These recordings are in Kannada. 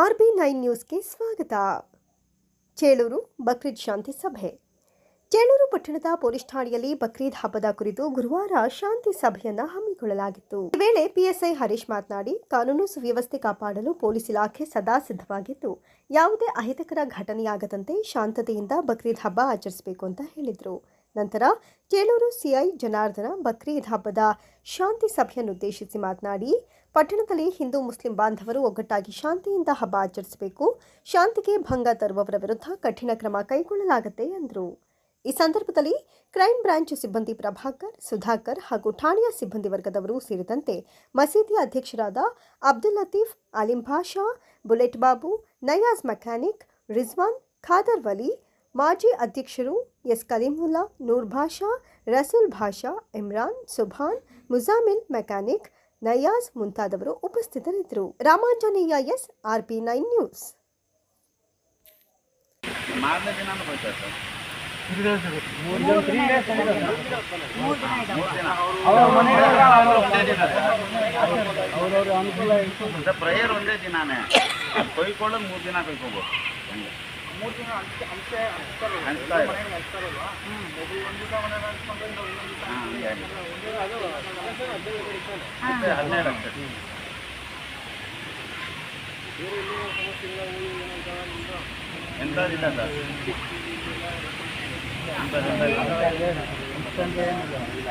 ಆರ್ ಬಿ ನೈನ್ ನ್ಯೂಸ್ಗೆ ಸ್ವಾಗತ. ಚೇಳೂರು ಬಕ್ರೀದ್ ಶಾಂತಿ ಸಭೆ. ಚೇಳೂರು ಪಟ್ಟಣದ ಪೊಲೀಸ್ ಠಾಣೆಯಲ್ಲಿ ಬಕ್ರೀದ್ ಹಬ್ಬದ ಕುರಿತು ಗುರುವಾರ ಶಾಂತಿ ಸಭೆಯನ್ನು ಹಮ್ಮಿಕೊಳ್ಳಲಾಗಿತ್ತು. ಈ ವೇಳೆ ಪಿಎಸ್ಐ ಹರೀಶ್ ಮಾತನಾಡಿ, ಕಾನೂನು ಸುವ್ಯವಸ್ಥೆ ಕಾಪಾಡಲು ಪೊಲೀಸ್ ಇಲಾಖೆ ಸದಾ ಸಿದ್ಧವಾಗಿದ್ದು, ಯಾವುದೇ ಅಹಿತಕರ ಘಟನೆಯಾಗದಂತೆ ಶಾಂತತೆಯಿಂದ ಬಕ್ರೀದ್ ಹಬ್ಬ ಆಚರಿಸಬೇಕು ಅಂತ ಹೇಳಿದರು. ನಂತರ ಚೇಳೂರು ಸಿಐ ಜನಾರ್ದನ ಬಕ್ರೀದ್ ಹಬ್ಬದ ಶಾಂತಿ ಸಭೆಯನ್ನುದ್ದೇಶಿಸಿ ಮಾತನಾಡಿ, ಪಟ್ಟಣದಲ್ಲಿ ಹಿಂದೂ ಮುಸ್ಲಿಂ ಬಾಂಧವರು ಒಗ್ಗಟ್ಟಾಗಿ ಶಾಂತಿಯಿಂದ ಹಬ್ಬ ಆಚರಿಸಬೇಕು, ಶಾಂತಿಗೆ ಭಂಗ ತರುವವರ ವಿರುದ್ಧ ಕಠಿಣ ಕ್ರಮ ಕೈಗೊಳ್ಳಲಾಗುತ್ತೆ ಎಂದರು. ಈ ಸಂದರ್ಭದಲ್ಲಿ ಕ್ರೈಂ ಬ್ರಾಂಚ್ ಸಿಬ್ಬಂದಿ ಪ್ರಭಾಕರ್, ಸುಧಾಕರ್ ಹಾಗೂ ಠಾಣೆಯ ಸಿಬ್ಬಂದಿ ವರ್ಗದವರು ಸೇರಿದಂತೆ ಮಸೀದಿ ಅಧ್ಯಕ್ಷರಾದ ಅಬ್ದುಲ್ ಲತೀಫ್ ಅಲಿಂ ಭಾಷಾ, ಬುಲೆಟ್ ಬಾಬು, ನಯಾಜ್ ಮೆಕ್ಯಾನಿಕ್, ರಿಜ್ವಾನ್, ಖಾದರ್ ವಲಿ ಮಾಜಿ ಅಧ್ಯಕ್ಷರು ಎಸ್ ಕಲೀಮುಲ್ಲಾ ನೂರ್ ಭಾಷಾ ರಸೂಲ್ ಭಾಷಾ ಇಮ್ರಾನ್ ಸುಭಾನ್ ಮುಜಾಮಿಲ್ ಮೆಕ್ಯಾನಿಕ್ ನಯಾಜ್ ಮುಂತಾದವರು ಉಪಸ್ಥಿತರಿದ್ದರು Ramanjaneya S R P nine news ಮಾರನೇ ದಿನ ಹೋಯ್ತಾ ಸರ್ ಸರ್ ಪ್ರೇಯರ್ ಒಂದೇ ದಿನಾನೇ ಕೊಯ್ಕೊಳ್ಳೋದು ಮೂರು ದಿನ ಕೊಯ್ಕೋಬೋದು ಹಂಗೆ ಹಂಚ್ತಾ ಇಲ್ಲ. ಹಾ, ಹಂಗೆ ಆಗಿದೆ. ಮತ್ತೆ ಹನ್ನೆರಡು ಅಷ್ಟೇ ಎಂಥದಿಲ್ಲ ಸರ್ ಎಂಥದಿಲ್ಲ.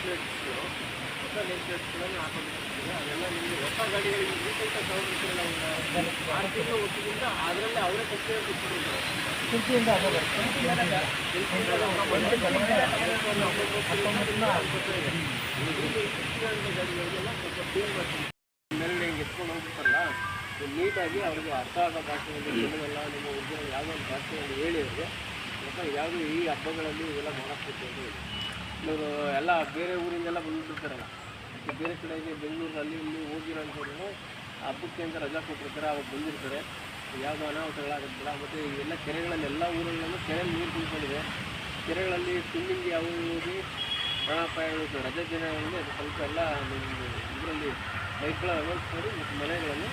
ಮಾಡಿ ಮೇಲೆ ಹಿಂಗೆ ಎತ್ಕೊಂಡು ನೀಟಾಗಿ ಅವ್ರಿಗೆ ಅರ್ಥ ಆಗೋ ಭಾಷೆಯಲ್ಲಿ ಹೇಳೋದಲ್ಲ ನಿಮ್ಮ ಉದ್ಯೋಗ ಯಾವುದೋ ಒಂದು ಭಾಷೆಯಲ್ಲಿ ಹೇಳಿ ಅವ್ರಿಗೆ ಮತ್ತು ಯಾವುದು ಈ ಹಬ್ಬಗಳಲ್ಲಿ ಇವೆಲ್ಲ ಮಾಡಬೇಕು ಅಂತ ಹೇಳಿ ಇವರು ಎಲ್ಲ ಬೇರೆ ಊರಿಂದೆಲ್ಲ ಬಂದುಬಿಟ್ಟಿರ್ತಾರಲ್ಲ. ಬೇರೆ ಕಡೆಗೆ ಬೆಂಗಳೂರಲ್ಲಿ ಇಲ್ಲಿ ಹೋಗಿರೋಂಥವ್ರು ಹಬ್ಬಕ್ಕೆ ಅಂತ ರಜಾ ಕೊಟ್ಟಿರ್ತಾರೆ, ಅವಾಗ ಬಂದಿರ್ತಾರೆ. ಯಾವುದೋ ಅನಾಹುತಗಳಾಗುತ್ತಲ್ಲ, ಮತ್ತು ಎಲ್ಲ ಕೆರೆಗಳಲ್ಲಿ, ಎಲ್ಲ ಊರಲ್ಲೂ ಕೆರೆ ನೀರು ತುಂಬಿಕೊಂಡಿದೆ. ಕೆರೆಗಳಲ್ಲಿ ಸ್ವಿಮ್ಮಿಂಗ್ ಯಾವುದೇ ಹೋಗಿ ಪ್ರಾಣಾಪಾಯಗಳು ರಜೆ ದಿನಗಳಲ್ಲಿ ಅದು ಸ್ವಲ್ಪ ಎಲ್ಲ ಇದರಲ್ಲಿ ಬೈಕ್ಗಳ ವ್ಯವಸ್ಥೆ ಮಾಡಿ ಮತ್ತು ಮನೆಗಳಲ್ಲಿ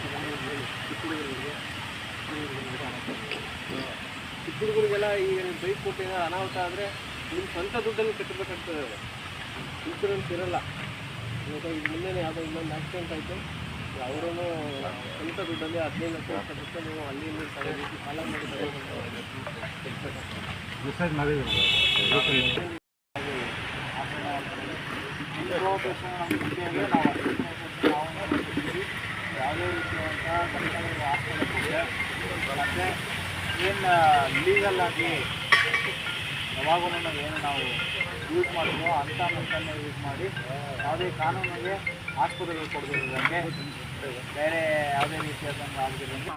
ಚಿಕ್ಕ ಹುಡುಗರಿಗೆ ಈಗ ಬೈಕ್ ಕೊಟ್ಟು ಏನಾದ್ರು ಅನಾಹುತ ಆದರೆ ನಿಮ್ಮ ಸ್ವಂತ ದುಡ್ಡಲ್ಲಿ ಕಟ್ಟಬೇಕಾಗ್ತದೆ ಅದು ಇನ್ಶೂರೆನ್ಸ್ ಇರಲ್ಲ. ಇವಾಗ ಈಗ ಯಾವುದೋ ಇನ್ನೊಂದು ಆಕ್ಸಿಡೆಂಟ್ ಆಯಿತು. ಅವರೂ ಸ್ವಂತ ದುಡ್ಡಲ್ಲಿ ಹದಿನೈದು ಲಕ್ಷ ಕಟ್ಟಿಬಿಟ್ಟು ನೀವು ಅಲ್ಲಿ ಇಲ್ಲಿ ತಗೋಬೇಕು ಸಾಲ ಮಾಡಿ ಯಾವುದೇ ರೀತಿಯಾದಂಥ ಸರ್ಕಾರದ ಆಸ್ಪತ್ರೆ ಮತ್ತು ಏನು ಆಗಿ ಯಾವಾಗಲೂ ಏನು ನಾವು ಯೂಸ್ ಮಾಡ್ತೀವೋ ಅಂಥ ಮಂತನ್ನು ಯೂಸ್ ಮಾಡಿ ಯಾವುದೇ ಕಾನೂನಿಗೆ ಆಸ್ಪತ್ರೆಗಳು ಕೊಡಬೇಕು ಬೇರೆ ಯಾವುದೇ ರೀತಿಯಾದಂಗೆ ಆಗದಿರೋಂಗೆ